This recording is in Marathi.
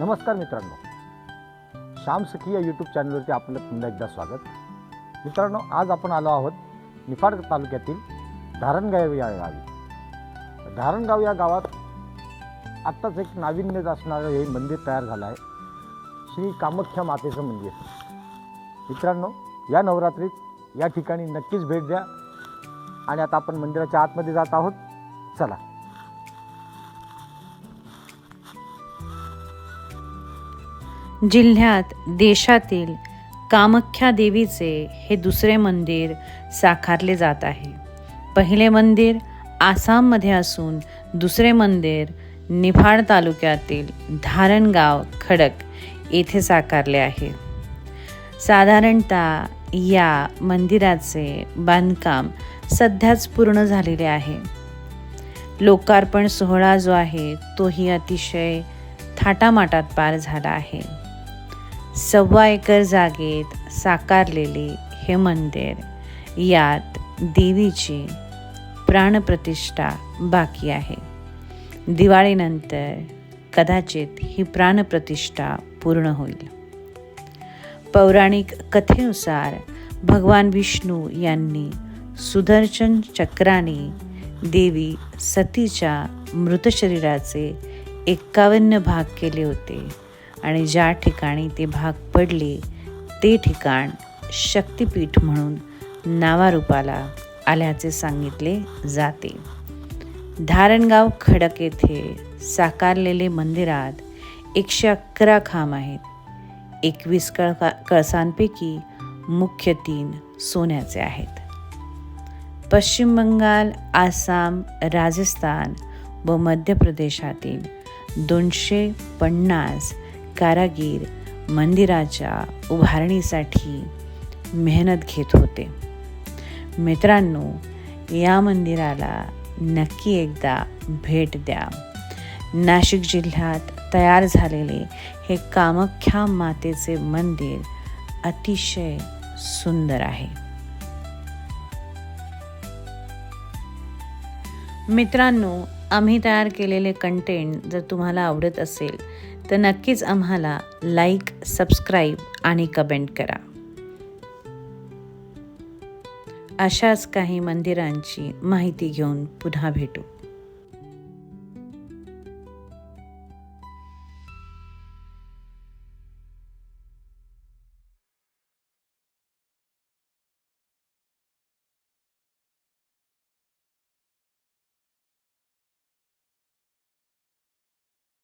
नमस्कार मित्रांनो. श्याम सखी या यूट्यूब चॅनलवरती आपलं पुन्हा एकदा स्वागत. मित्रांनो आज आपण आलो आहोत निफाड तालुक्यातील धारणगाव या गावी. धारणगाव या गावात आत्ताच एक नाविन्य असणारं हे मंदिर तयार झालं आहे. श्री कामाख्या मातेचं मंदिर. मित्रांनो या नवरात्रीत या ठिकाणी नक्कीच भेट द्या. आणि आता आपण मंदिराच्या आतमध्ये जात आहोत. चला. जिल्ह्यात देशातील कामाख्या देवीचे हे दुसरे मंदिर साकारले जात आहे. पहिले मंदिर आसाममध्ये असून दुसरे मंदिर निफाड तालुक्यातील धारणगाव खडक येथे साकारले आहे. साधारणतः या मंदिराचे बांधकाम सध्याच पूर्ण झालेले आहे. लोकार्पण सोहळा जो आहे तोही अतिशय थाटामाटात पार झाला आहे. सव्वा एकर जागेत साकारलेले हे मंदिर यात देवीची प्राणप्रतिष्ठा बाकी आहे. दिवाळीनंतर कदाचित ही प्राणप्रतिष्ठा पूर्ण होईल. पौराणिक कथेनुसार भगवान विष्णू यांनी सुदर्शन चक्राने देवी सतीच्या मृत शरीराचे एक्कावन्न भाग केले होते. आणि ज्या ठिकाणी ते भाग पडले ते ठिकाण शक्तिपीठ म्हणून नावारूपाला आल्याचे सांगितले जाते. धारणगाव खडक येथे साकारलेले मंदिरात एकशे अकरा खांब आहेत. एकवीस कळका कळसांपैकी मुख्य तीन सोन्याचे आहेत. पश्चिम बंगाल आसाम राजस्थान व मध्य प्रदेशातील दोनशे पन्नास कारागीर मंदिराच्या उभारणीसाठी मेहनत घेत होते. मित्रांनो या मंदिराला नक्की एकदा भेट द्या. नाशिक जिल्ह्यात तयार झालेले हे कामाख्या मातेचे मंदिर अतिशय सुंदर आहे. मित्रांनो आम्ही तयार केलेले कंटेंट जर तुम्हाला आवडत असेल तर नक्कीच आम्हाला लाईक सबस्क्राईब आणि कमेंट करा. अशाच काही मंदिरांची माहिती घेऊन पुन्हा भेटू.